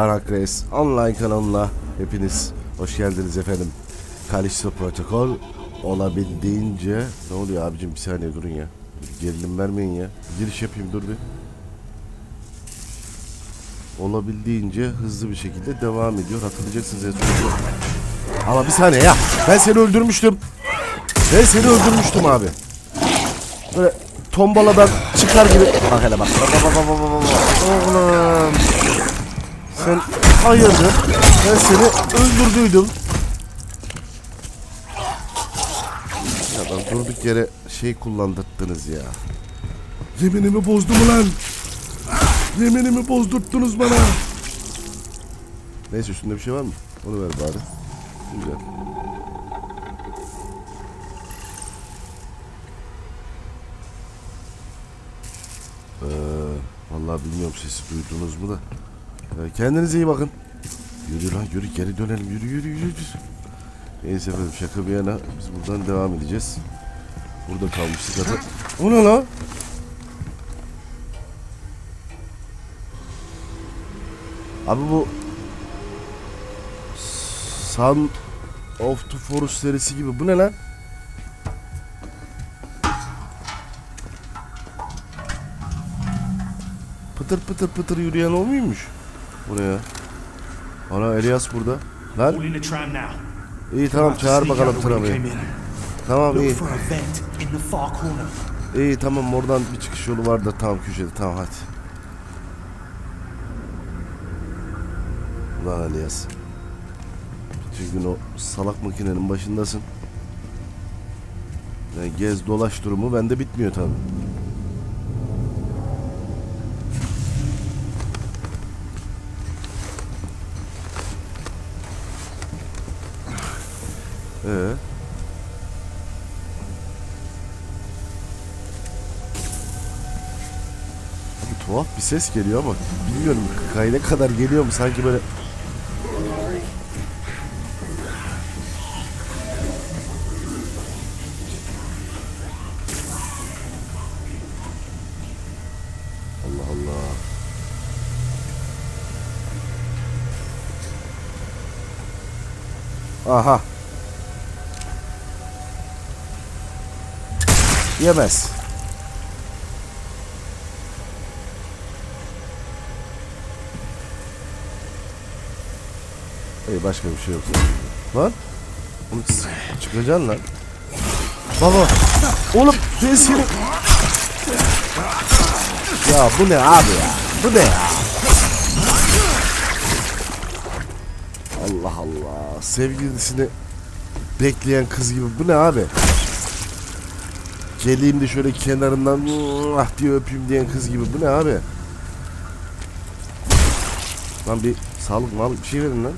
Dark Race online kanalına hepiniz hoş geldiniz efendim. Kalisto Protokol olabildiğince ne oluyor abicim bir saniye durun ya. Gerilim vermeyin ya. Giriş yapayım dur bir. Olabildiğince hızlı bir şekilde devam ediyor. Hatırlayacaksınız ya. Ama bir saniye ya. Ben seni öldürmüştüm. Ben seni öldürmüştüm abi. Böyle tombaladan çıkar gibi. Bak hele bak. Oğlum. Sen hayırdır? Ben seni öldürdüydüm. Ya lan durduk yere şey kullandırttınız ya. Yeminimi bozdu mu lan? Yeminimi bozdurttunuz bana. Neyse üstünde bir şey var mı? Onu ver bari. Güzel. Ee, vallahi bilmiyorum sesi duydunuz mu da. Ee, kendinize iyi bakın. Yürü lan yürü geri dönelim yürü yürü yürü. Neyse efendim şaka bir yana biz buradan devam edeceğiz. Burada kalmıştık zaten. O ne lan? Abi bu Sun of the Forest serisi gibi. Bu ne lan? Pıtır pıtır pıtır yürüyen o muymuş? Buraya. Ana Elias burada. Lan iyi tamam çağır bakalım tramı. Tamam iyi. İyi tamam oradan bir çıkış yolu var da tamam köşede tamam hadi. Ulan Elias. Bütün gün o salak makinenin başındasın. Yani gez dolaş durumu bende bitmiyor tabi. Ee? Abi tuhaf bir ses geliyor ama bilmiyorum kayda kadar geliyor mu sanki böyle Yemez. İyi başka bir şey yok. Lan. Oğlum çıkacaksın lan. Baba. Oğlum ben. Ya bu ne abi ya? Bu ne ya? Allah Allah. Sevgilisini bekleyen kız gibi. Bu ne abi? Geleyim de şöyle kenarından ah diye öpeyim diyen kız gibi. Bu ne abi? Lan bir sağlık mal bir şey verin lan.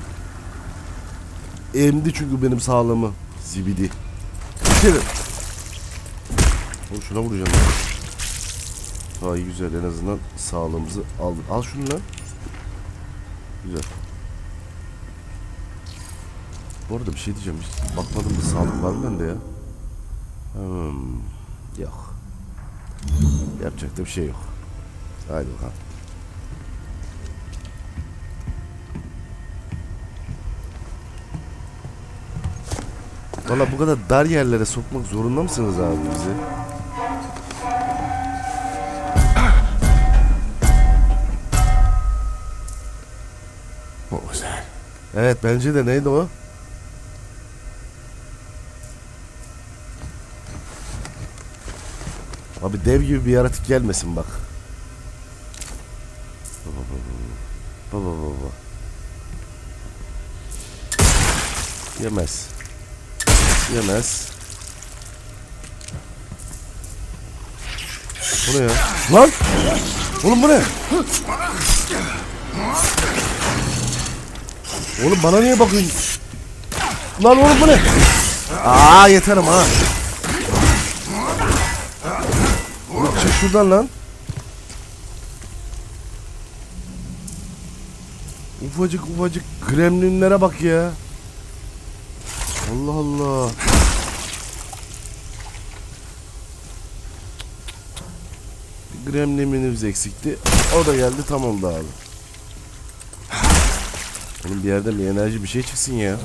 Emdi çünkü benim sağlığımı. Zibidi. Bitirin. Oğlum şuna vuracağım ya. Ha iyi güzel en azından sağlığımızı aldık. Al şunu lan. Güzel. Bu arada bir şey diyeceğim. Hiç bakmadım da sağlık var mı bende ya? Hmm, yok. Yapacak da bir şey yok. Haydi bakalım. Valla bu kadar dar yerlere sokmak zorunda mısınız abi bizi? What was that? Evet bence de neydi o? Abi dev gibi bir yaratık gelmesin bak. Baba baba baba baba. Yemez. Yemez. Bu ne ya? Lan! Oğlum bu ne? Oğlum bana niye bakıyorsun? Lan oğlum bu ne? Aa yeterim ha. Şuradan lan. Ufacık ufacık gremlinlere bak ya. Allah Allah. Gremlinimiz eksikti. O da geldi tam oldu abi. Oğlum bir yerden bir enerji bir şey çıksın ya.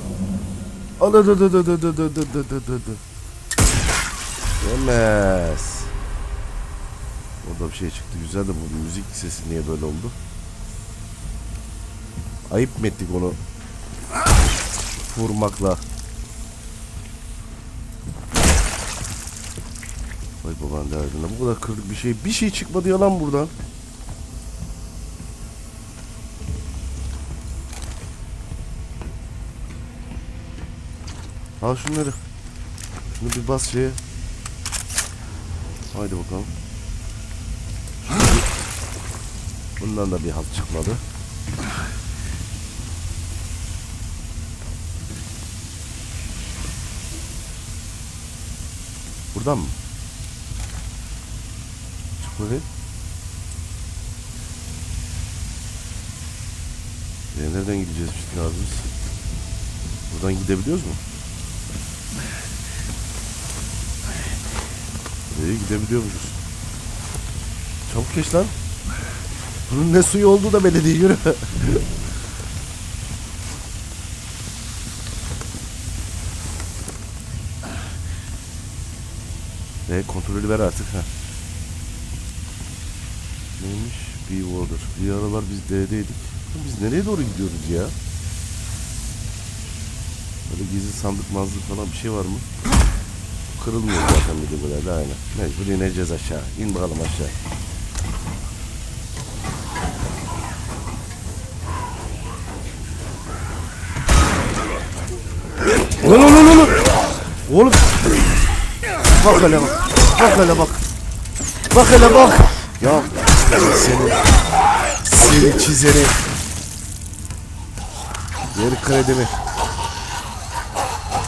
Al al al al al al al al al al al. Yemez. Orada bir şey çıktı. Güzel de bu müzik sesi niye böyle oldu? Ayıp mı ettik onu? Vurmakla. Vay baban derdine. Bu kadar kırdık bir şey. Bir şey çıkmadı ya lan buradan. Al şunları. Şunu bir bas şeye. Haydi bakalım. Bundan da bir halt çıkmadı. Buradan mı? Çık bakayım. E, nereden gideceğiz biz abimiz? Buradan gidebiliyoruz mu? İyi gidebiliyormuşuz. Çabuk geç lan. Bunun ne suyu olduğu da belli değil yürü. E kontrolü ver artık ha. Neymiş? Bir water. Bir aralar biz D'deydik. Biz nereye doğru gidiyoruz ya? Böyle gizli sandık mazlık falan bir şey var mı? Kırılmıyor zaten bir de böyle aynen. Mecbur ineceğiz aşağı. İn bakalım aşağı. Lan lan lan lan. Oğlum. Bak hele bak. Bak hele bak. Bak hele bak. Ya seni seni çizeni. Geri kredimi.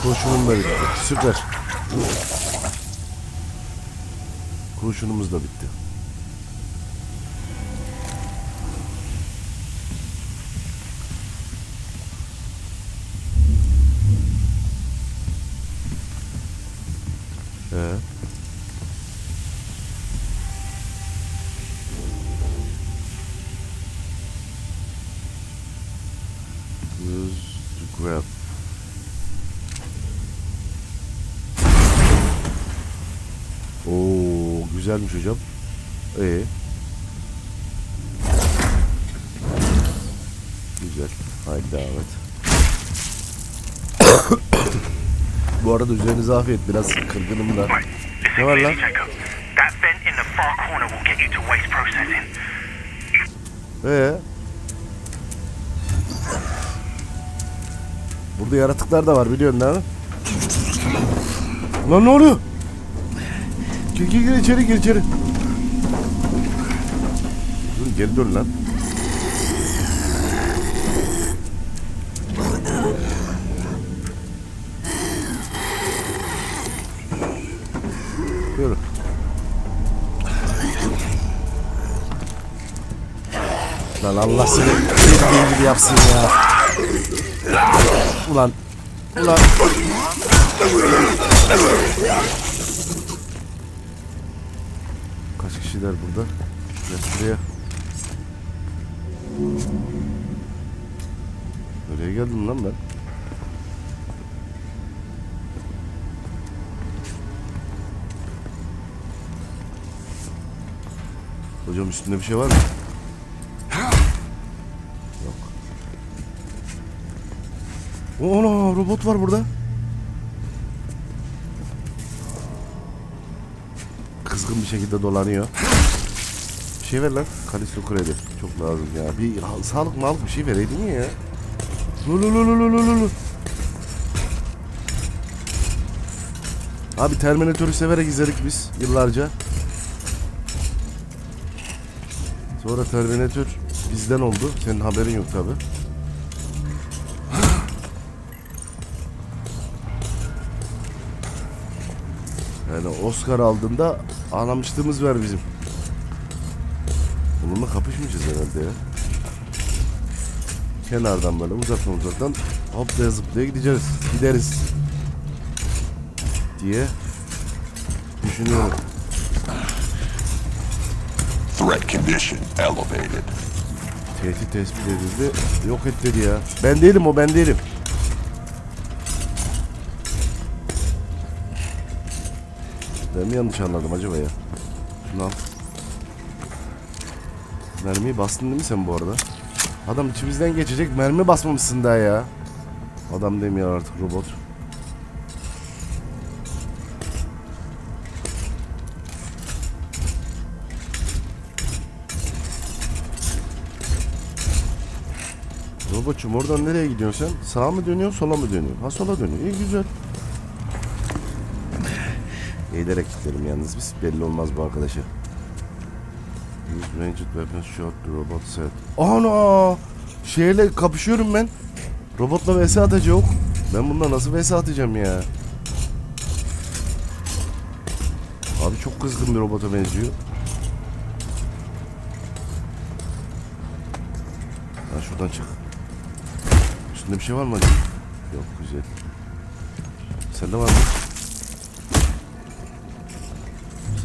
Kurşunum da bitti. Süper. Kurşunumuz da bitti. konuşacağım. İyi. Güzel. Haydi davet. Bu arada üzerinize afiyet. Biraz kırgınım da. Ne var lan? Ee? Burada yaratıklar da var biliyorsun değil mi? Lan ne oluyor? Gir gir gir içeri gir içeri. Dur geri dön lan. Yürü. Lan Allah seni bildiğin gibi yapsın ya. Ulan. Ulan. Kişiler burada? Gel şuraya. Nereye geldim lan ben? Hocam üstünde bir şey var mı? Yok. Ona robot var burada. Kızgın bir şekilde dolanıyor. Bir şey ver lan. Kalisto kredi. Çok lazım ya. Bir sağlık malık bir şey vereydin ya. Lululululululu. Abi Terminator'u severek izledik biz yıllarca. Sonra Terminator bizden oldu. Senin haberin yok tabi. Yani Oscar aldığında ağlamışlığımız var bizim. Bununla kapışmayacağız herhalde ya. Kenardan böyle uzaktan uzaktan hoplaya zıplaya gideceğiz. Gideriz. Diye düşünüyorum. Threat condition elevated. Tehdit tespit edildi. Yok et dedi ya. Ben değilim o ben değilim. Ben mi yanlış anladım acaba ya? Şunu al. Mermiyi bastın değil mi sen bu arada? Adam içimizden geçecek mermi basmamışsın daha ya. Adam demiyor artık robot. Robotçum oradan nereye gidiyorsun sen? Sağa mı dönüyorsun sola mı dönüyorsun? Ha sola dönüyor. İyi güzel. Eğilerek gidelim yalnız biz. Belli olmaz bu arkadaşı. Use ranged weapons shot the robot set. Ana! Şeyle kapışıyorum ben. Robotla vs atacak. Ben bununla nasıl vs atacağım ya? Abi çok kızgın bir robota benziyor. Ha şuradan çık. Üstünde bir şey var mı acaba? Yok güzel. Sende var mı?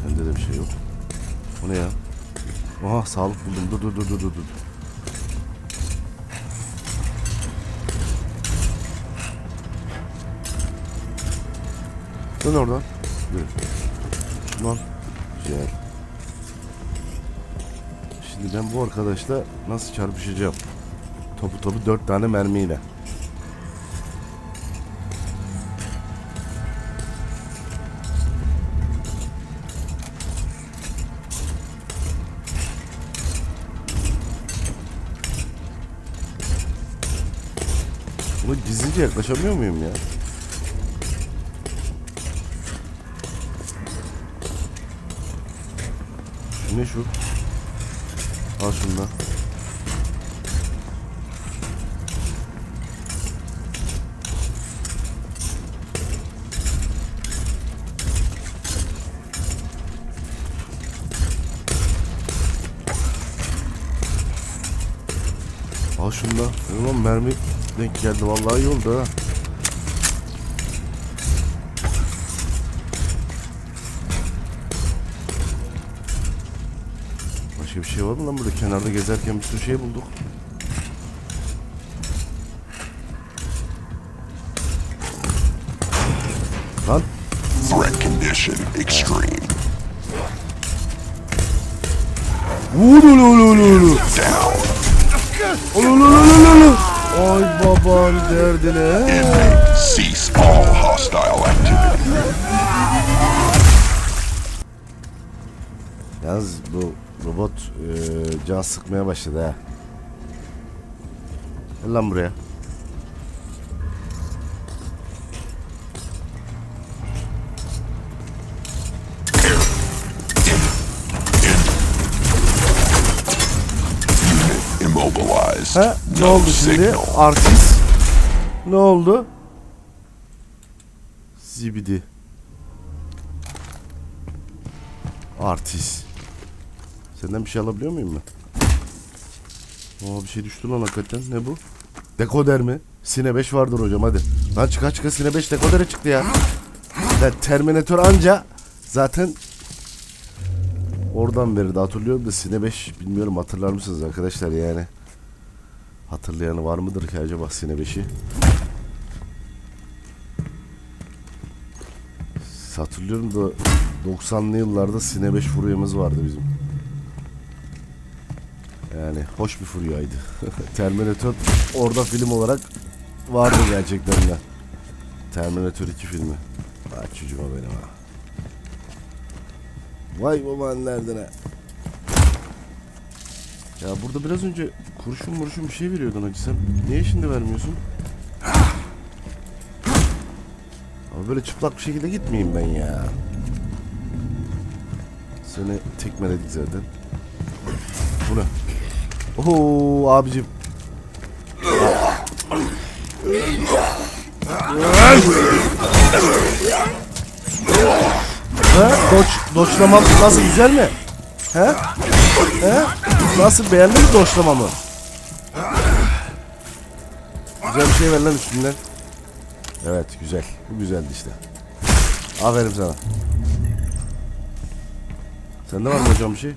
Sende de bir şey yok. O ne ya? Oha sağlık buldum. Dur dur dur dur dur. Dön oradan. Şunu al. Güzel. Şimdi ben bu arkadaşla nasıl çarpışacağım? Topu topu dört tane mermiyle. Gizlice yaklaşamıyor muyum ya? Şu ne şu? Al şunu da. Al şunu da. Ulan mermi denk geldi. Vallahi iyi oldu ha. Başka bir şey var mı lan burada? Kenarda gezerken bir sürü şey bulduk. Lan Threat condition extreme. Ululululu. Down. Ululululu. Ay baban derdine. Cease all hostile activity. Yalnız bu robot eee, can sıkmaya başladı ha. Gel lan buraya. Ha? Ne oldu şimdi? Artist. Ne oldu? Zibidi. Artist. Senden bir şey alabiliyor muyum ben? Aa bir şey düştü lan hakikaten. Ne bu? Dekoder mi? Sine 5 vardır hocam hadi. Lan çıka çıka Sine 5 dekodere çıktı ya. Ya Terminator anca zaten oradan verirdi hatırlıyorum da Sine 5 bilmiyorum hatırlar mısınız arkadaşlar yani. Hatırlayanı var mıdır ki acaba Sine 5'i? Hatırlıyorum da 90'lı yıllarda Sine 5 furyamız vardı bizim. Yani hoş bir furyaydı. Terminator orada film olarak vardı gerçekten de. Terminator 2 filmi. Vay çocuğuma benim ha. Vay baban nereden ha. Ya burada biraz önce kurşun murşun bir şey veriyordun hacı sen. Niye şimdi vermiyorsun? Ama böyle çıplak bir şekilde gitmeyeyim ben ya. Seni tekmeledik zaten. Bu ne? Oo abicim. He? Doç, doçlamam nasıl güzel mi? He? He? Nasıl beğendin mi doçlamamı? Güzel bir şey ver lan üstünden. Evet güzel. Bu güzeldi işte. Aferin sana. Sende var mı hocam bir şey?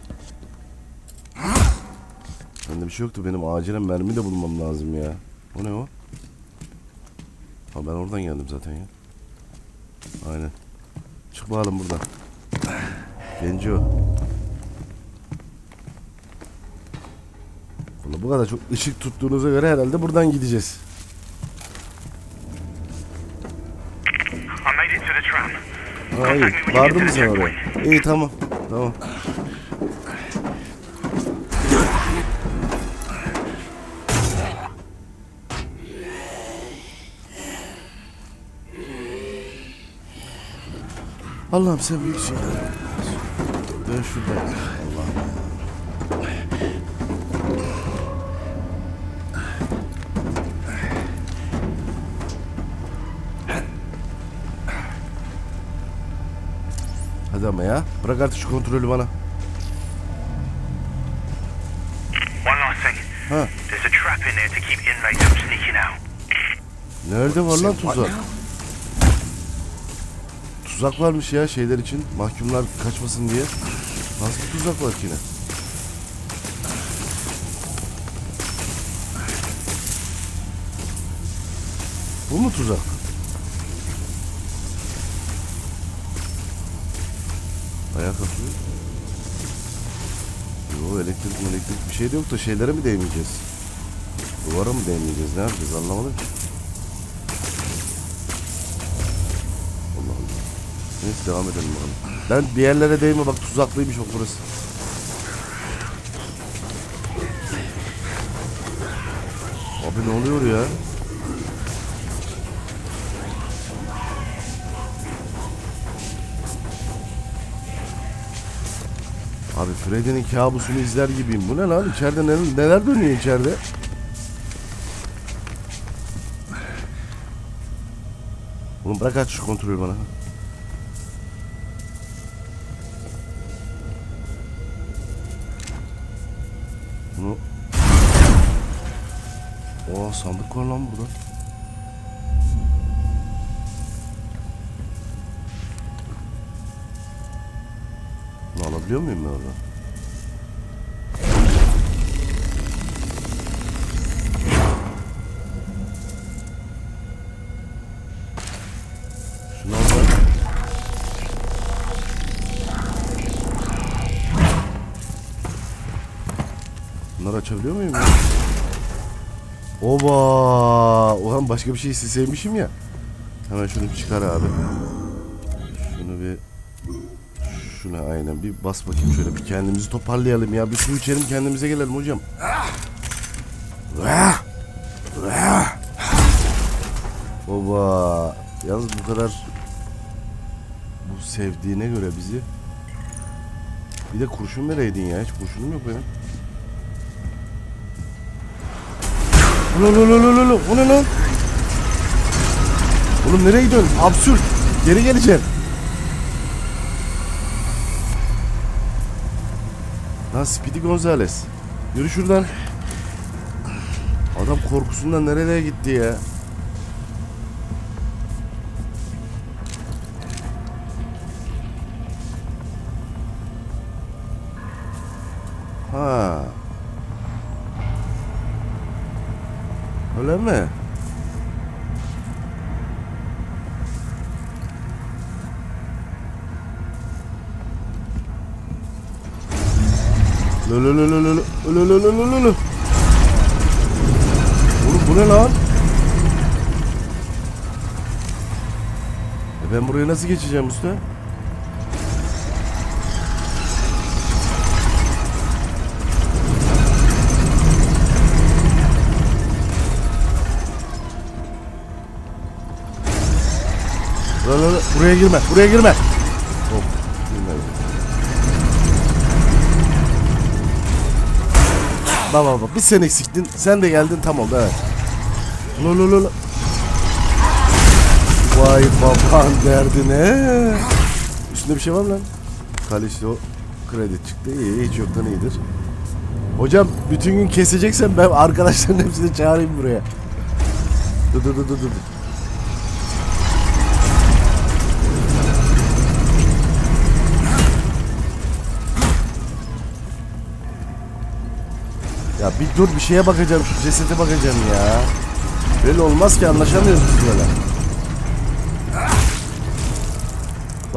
Bende bir şey yoktu. Benim acilen mermi de bulmam lazım ya. O ne o? Ha ben oradan geldim zaten ya. Aynen. Çık bakalım buradan. Genco. Valla bu kadar çok ışık tuttuğunuza göre herhalde buradan gideceğiz. Hayır. Vardın mı sen oraya? İyi tamam. Tamam. Allah'ım sen büyüksün. Dön şuradan. Hadi ama ya. Bırak artık şu kontrolü bana. One last thing. Ha. There's a trap in there to keep inmates from sneaking out. Nerede var lan tuzak? Tuzak varmış ya şeyler için. Mahkumlar kaçmasın diye. Nasıl bir tuzak var ki yine? Bu mu tuzak? Ayağa kalkıyor. Yo elektrik elektrik bir şey de yok da şeylere mi değmeyeceğiz? Duvara mı değmeyeceğiz? Ne yapacağız anlamadım ki. Allah Allah. Neyse devam edelim bakalım. Ben bir yerlere değme bak tuzaklıymış o burası. Abi ne oluyor ya? Abi Freddy'nin kabusunu izler gibiyim. Bu ne lan? İçeride neler, neler dönüyor içeride? Oğlum bırak aç şu kontrolü bana. Bunu... Oha sandık var lan burada. Alabiliyor muyum ben bak. Bunları açabiliyor muyum ya? Oba! Ulan başka bir şey isteseymişim ya. Hemen şunu çıkar abi. Şuna aynen bir bas bakayım şöyle bir kendimizi toparlayalım ya. Bir su içelim kendimize gelelim hocam. Oba! Yalnız bu kadar bu sevdiğine göre bizi bir de kurşun vereydin ya. Hiç kurşunum yok benim. Ulan ulan ulan ulan. O ne lan? Oğlum nereye gidiyorsun? Absürt. Geri geleceğim. Lan Speedy Gonzales. Yürü şuradan. Adam korkusundan nereye gitti ya? Nasıl geçeceğim üstüne? Buraya girme, buraya girme. Hop, girmedi. Bak bak bak, bir sen eksiktin, sen de geldin tam oldu evet. Lululul. Vay baban derdine. Üstünde bir şey var mı lan? Kalisto kredi çıktı. İyi hiç yoktan iyidir. Hocam bütün gün keseceksen ben arkadaşların hepsini çağırayım buraya. Dur dur dur dur dur. Ya bir dur bir şeye bakacağım şu cesete bakacağım ya. Böyle olmaz ki anlaşamıyoruz biz böyle.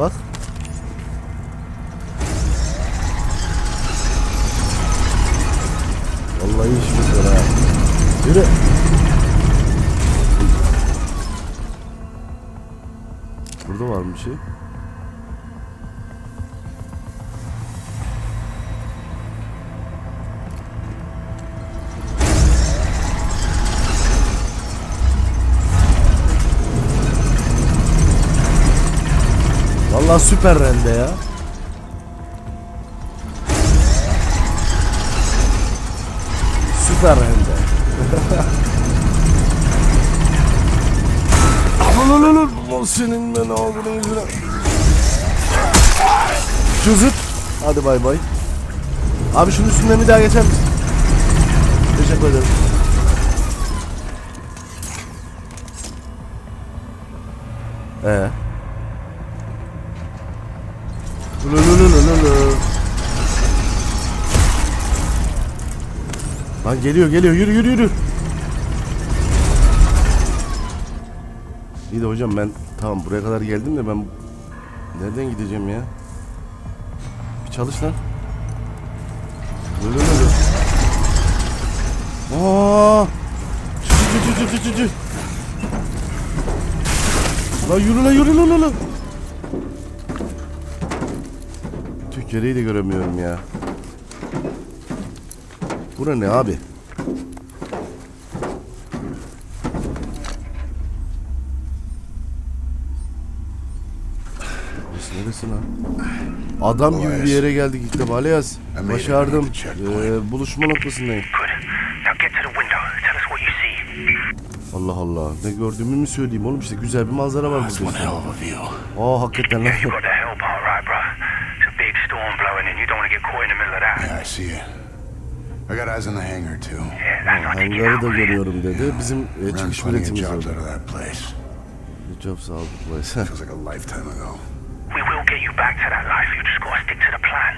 Bak. Vallahi iş güzel ha. Yürü. Burada var mı bir şey? Vallahi süper rende ya. Süper rende. Lan lan lan lan senin ben ağzının yüzüne. Şu zıt. Hadi bay bay. Abi şunun üstünden bir daha geçer misin? Teşekkür ederim. Ee. Lan geliyor geliyor yürü yürü yürü. İyi de hocam ben tamam buraya kadar geldim de ben nereden gideceğim ya? Bir çalış lan. Lulululu. Aa! Çı çı çı çı çı çı çı. Lan yürü lan yürü lan lan, Türkiye'yi de göremiyorum ya. Bura ne abi? Neresi lan? Adam gibi bir yere geldik ilk defa. Aliyaz, başardım. Ee, buluşma noktasındayım. Allah Allah. Ne gördüğümü mü söyleyeyim oğlum işte güzel bir manzara var burada. Aa hakikaten lan. You got the hell part right, bro. It's a big storm blowing and you don't want to get caught in the middle of that. Yeah, I see it. I got eyes on the hangar too. Yeah, that's not taking Hangarı out. da görüyorum dedi. Bizim e, çıkış biletimiz jobs oldu. out of that place. Good job sağ ol. Feels like a lifetime ago. We will get you back to that life. You just gotta stick to the plan.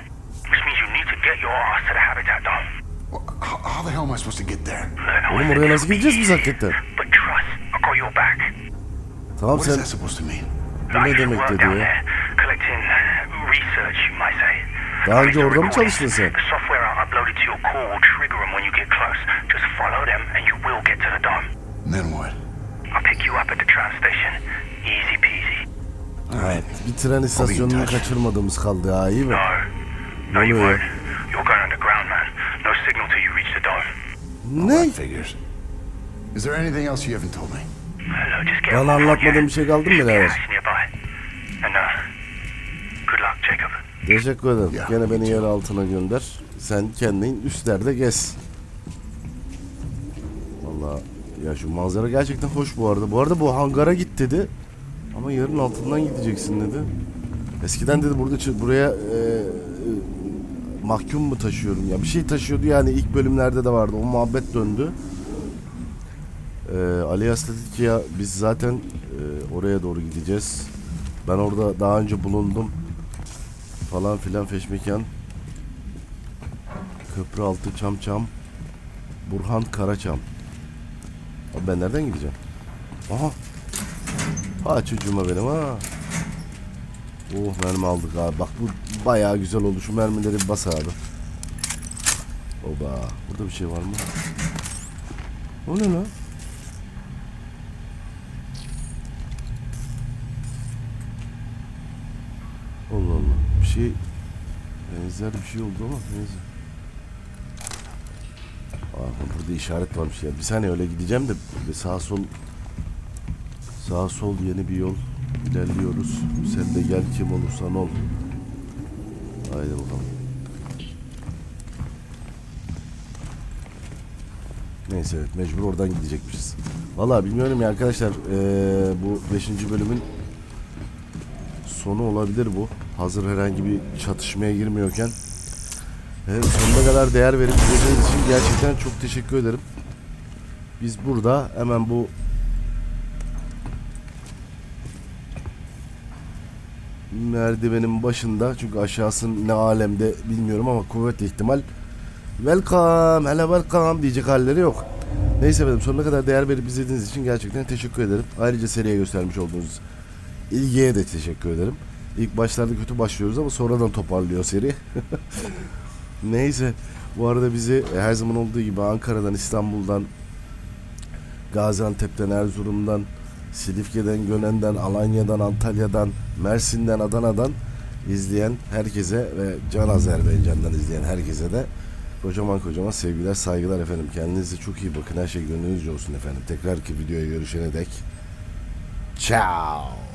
Which means you need to get your ass to the habitat dome. Well, how, the hell am I supposed to get there? Oğlum oraya nasıl gideceğiz biz hakikaten? But trust, I got your back. Tamam What is sen that supposed to mean? Bu ne demek dedi down ya? there, collecting research, you might say. Daha önce orada mı çalıştın sen? The software I uploaded to your core will trigger them when you get close. Just follow them and you will get to the dome. And then what? I'll pick you up at the tram station. Easy peasy. Alright. bir tren istasyonunu kaçırmadığımız kaldı ha iyi mi? No. No, you won't. You're going underground, man. No signal till you reach the dome. Ne? Figures. Is there anything else you haven't told me? Look, just get Bana anlatmadığın bir şey kaldı mı birader? uh, good luck, Jacob. Teşekkür ederim. Gene beni yer altına gönder. Sen kendin üstlerde gez. Vallahi şu manzara gerçekten hoş bu arada. Bu arada bu hangara git dedi. Ama yarın altından gideceksin dedi. Eskiden dedi burada buraya e, e, mahkum mu taşıyorum ya bir şey taşıyordu yani ilk bölümlerde de vardı. O muhabbet döndü. E, Alias dedi ki ya biz zaten e, oraya doğru gideceğiz. Ben orada daha önce bulundum falan filan feşmekan Köprü altı çam çam Burhan Karaçam Abi ben nereden gideceğim? Aha Ha çocuğuma benim ha Oh mermi aldık abi bak bu bayağı güzel oldu şu mermileri bir bas abi Oba burada bir şey var mı? O ne lan? Allah Allah bir şey benzer bir şey oldu ama neyse. Aa, burada işaret varmış ya. Bir saniye öyle gideceğim de bir sağ sol sağ sol yeni bir yol ilerliyoruz. Sen de gel kim olursan ol. Haydi bakalım. Neyse evet mecbur oradan gidecekmişiz. Vallahi bilmiyorum ya arkadaşlar eee, bu 5. bölümün sonu olabilir bu. Hazır herhangi bir çatışmaya girmiyorken. Evet, sonuna kadar değer verip izlediğiniz için gerçekten çok teşekkür ederim. Biz burada hemen bu merdivenin başında çünkü aşağısı ne alemde bilmiyorum ama kuvvetle ihtimal welcome, hele welcome diyecek halleri yok. Neyse efendim sonuna kadar değer verip izlediğiniz için gerçekten teşekkür ederim. Ayrıca seriye göstermiş olduğunuz ilgiye de teşekkür ederim. İlk başlarda kötü başlıyoruz ama sonradan toparlıyor seri. Neyse bu arada bizi her zaman olduğu gibi Ankara'dan, İstanbul'dan, Gaziantep'ten, Erzurum'dan, Silifke'den, Gönen'den, Alanya'dan, Antalya'dan, Mersin'den, Adana'dan izleyen herkese ve Can Azerbaycan'dan izleyen herkese de kocaman kocaman sevgiler, saygılar efendim. Kendinize çok iyi bakın. Her şey gönlünüzce olsun efendim. Tekrar ki videoya görüşene dek. Ciao.